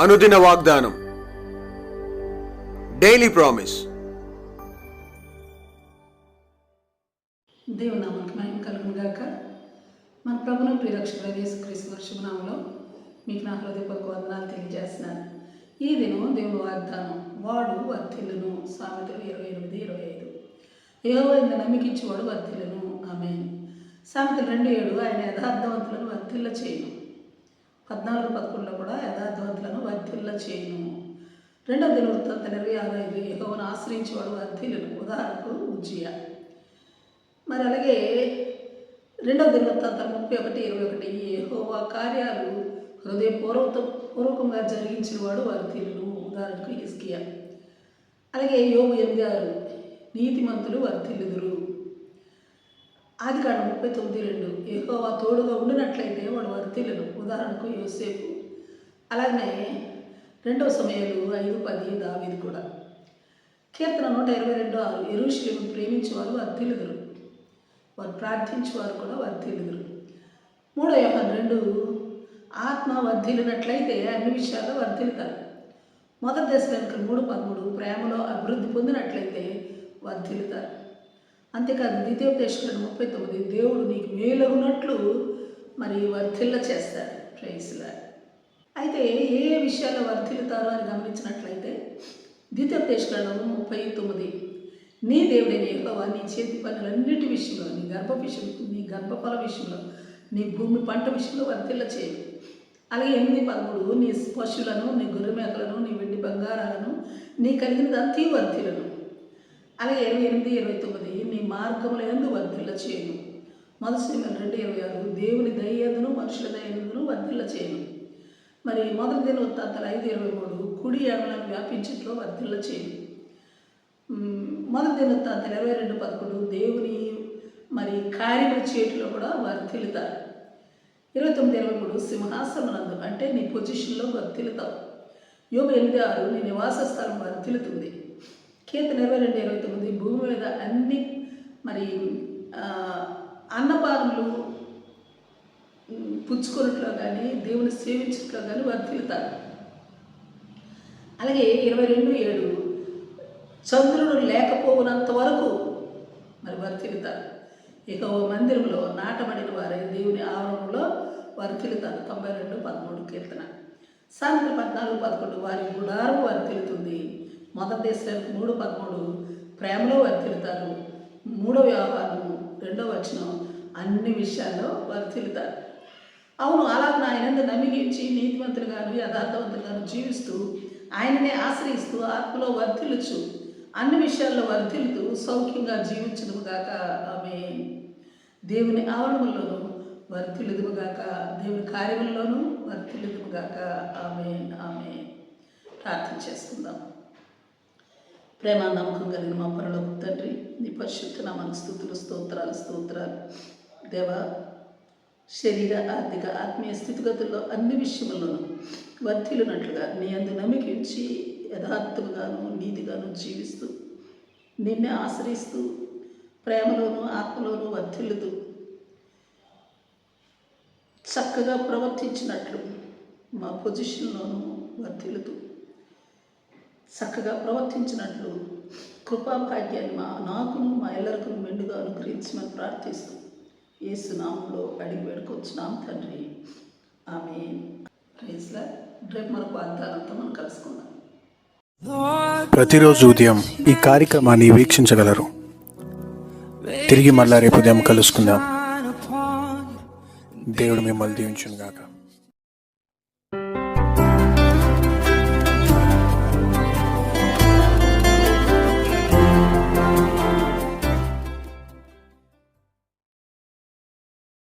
అనుదిన వాగ్దానం. Daily promise దేవుని మహిమ కలుగును గాక. మన ప్రభును ప్రియరక్షకుడు యేసుక్రీస్తు వారి శుభనామంలో మీకు నా హృదయపూర్వక వందనాలు తెలియజేస్తున్నాను. ఈ దినం దేవుని వాగ్దానం వాడు వర్ధిల్లును సామెతలు ఇరవై ఎనిమిది ఇరవై ఐదు. ఏవైంది నమ్మికిచ్చేవాడు వర్ధిల్లును. ఆమె సామెతలు రెండు ఏడు ఆయన యథార్థవంతులను వర్ధిల్ల చేయను పద్నాలుగు పదకొండులో కూడా యథార్థవంతులను వర్ధిల్ల చేయను. రెండవ దినవృత్తాంతం ఇరవై ఆరు ఐదు ఆశ్రయించేవాడు వర్ధిల్లును. ఉదాహరణకు ఉజ్జియా. మరి అలాగే రెండవ దినవృత్తాంతం ముప్పై ఒకటి ఇరవై ఒకటి యహోవా కార్యాలు హృదయపూర్వక పూర్వకంగా జరిగించిన వాడు వారి ఉదాహరణకు ఇస్కియా అలాగే యోగు ఎనిమిది ఆరు నీతిమంతులు వర్ధిల్లుదురు. ఆది కాండ ముప్పై తొమ్మిది రెండు. యెహోవా తోడుగా ఉండినట్లయితే వాడు వర్తిలను ఉదాహరణకు యోసేపు. అలాగనే రెండవ సమయాలు ఐదు పది దావీది కూడా. కీర్తన నూట ఇరవై రెండు ఆరు. ఎరుషులేము ప్రేమించేవారు వర్తిలుదురు వారు ప్రార్థించేవారు కూడా వర్తిలుదురు మూడో యోహన్ రెండు. ఆత్మ వర్ధిలినట్లయితే అన్ని విషయాల్లో వర్ధిల్లుతారు. మొదటి దశలోనికి మూడు పదమూడు. ప్రేమలో అభివృద్ధి పొందినట్లయితే వర్ధిల్లుతారు. అంతేకాదు ద్వితీయోపదేశకుడు ముప్పై తొమ్మిది దేవుడు నీకు మేలగునట్లు మరి వర్ధిల్ల చేస్తాడు. ప్రైస్లా అయితే ఏ ఏ విషయాల్లో వర్ధిల్లుతారో అని గమనించినట్లయితే ద్వితీయోపదేశకుడు ముప్పై తొమ్మిది నీ దేవుడైన ఎక్కువ నీ చేతి పనులన్నిటి విషయంలో నీ గర్భ విషయం నీ గర్భఫల విషయంలో నీ భూమి పంట విషయంలో వర్తిల్ల చేయి. అలాగే ఎనిమిది పదమూడు నీ పశువులను నీ గొర్రె మేకలను నీ వెండి బంగారాలను నీ కలిగినదంతా వర్తిలను అలాగే ఇరవై ఎనిమిది ఇరవై తొమ్మిది నీ మార్గముల ఎందు వర్ధిల్ల చేయను మొదటి రెండు ఇరవై ఆరు దేవుని దయ్యందును మనుషుల దయ్యందును వర్ధిల్ల చేయను మరి మొదటి దిన ఉత్తాతలు ఐదు ఇరవై మూడు కుడి ఎడలను వ్యాపించట్లో వర్ధిల్ల చేయను మొదటి మొదటి ఉత్తాతలు ఇరవై రెండు పదకొండు దేవుని మరి కార్యముల చేతిలో కూడా వర్ధిల్లుతారు. ఇరవై తొమ్మిది ఇరవై మూడు సింహాసనందు అంటే నీ పొజిషన్లో వర్ధిల్లుతావు. యోగ ఎనిమిది ఆరు నీ నివాస స్థలం వర్ధిల్లుతుంది. కీర్తన ఇరవై రెండు ఇరవై తొమ్మిది. భూమి మీద అన్ని మరి ఆ, అన్నపానములు పుచ్చుకొనట్లో కానీ దేవుని సేవించట్లో కానీ వర్తిల్లుతారు అలాగే ఇరవై రెండు ఏడు. చంద్రుడు లేకపోవునంత వరకు మరి వర్తిల్లుతారు ఇక ఓ మందిరంలో నాటబడిన వారే దేవుని ఆవరణలో వర్తిల్లుతారు తొంభై రెండు పదమూడు కీర్తన. సాయంత్రం పద్నాలుగు పదకొండు. వారి గుడారం వర్తిల్లుతుంది మొదటి దేశానికి మూడు పదమూడు ప్రేమలో వర్తిల్లుతారు మూడవ వ్యవహారం రెండవ వచనం అన్ని విషయాల్లో వర్తిల్లుతారు అవును అలాగే ఆయన నమ్మికించి నీతివంతులుగాను యథార్థవంతులుగాను జీవిస్తూ ఆయననే ఆశ్రయిస్తూ ఆత్మలో వర్ధిల్లుచు అన్ని విషయాల్లో వర్ధిల్లుతూ సౌఖ్యంగా జీవించదుగాక ఆమె దేవుని ఆవరణంలోనూ వర్ధిల్లుదుము దేవుని కార్యముల్లోనూ వర్ధిల్లుదుము ఆమె ఆమె ప్రార్థన చేసుకుందాం. ప్రేమ నమ్మకం కలిగిన మా పరలోక తండ్రి నీ పరిశుద్ధ నామానికి స్థుతులు స్తోత్రాలు స్తోత్రాలు. దేవా శరీర ఆర్థిక ఆత్మీయ స్థితిగతుల్లో అన్ని విషయముల్లోనూ వర్ధిల్లినట్లుగా నీ అందు నమ్మికించి యథార్థముగాను నీతిగాను జీవిస్తూ నిన్నే ఆశ్రయిస్తూ ప్రేమలోనూ ఆత్మలోనూ వర్తిల్లుతూ చక్కగా ప్రవర్తించినట్లు మా పొజిషన్లోనూ వర్తిల్లుతూ చక్కగా ప్రవర్తించినట్లు కృపాభాగ్యాన్ని మా నాకును మా ఎల్లరికను మెండుగా అనుగ్రహించమని ప్రార్థిస్తూ ఏసునామంలో అడిగి వేడుకొచ్చున్నాం తండ్రి. ఆమె ప్రైజ్లా రేపు మరొక వాగ్దానంతో మనం కలుసుకుందాం. ప్రతిరోజు ఉదయం ఈ కార్యక్రమాన్ని వీక్షించగలరు. తిరిగి మళ్ళా రేపు ఉదయం కలుసుకుందాం. దేవుడు మిమ్మల్ని దీవించును గాక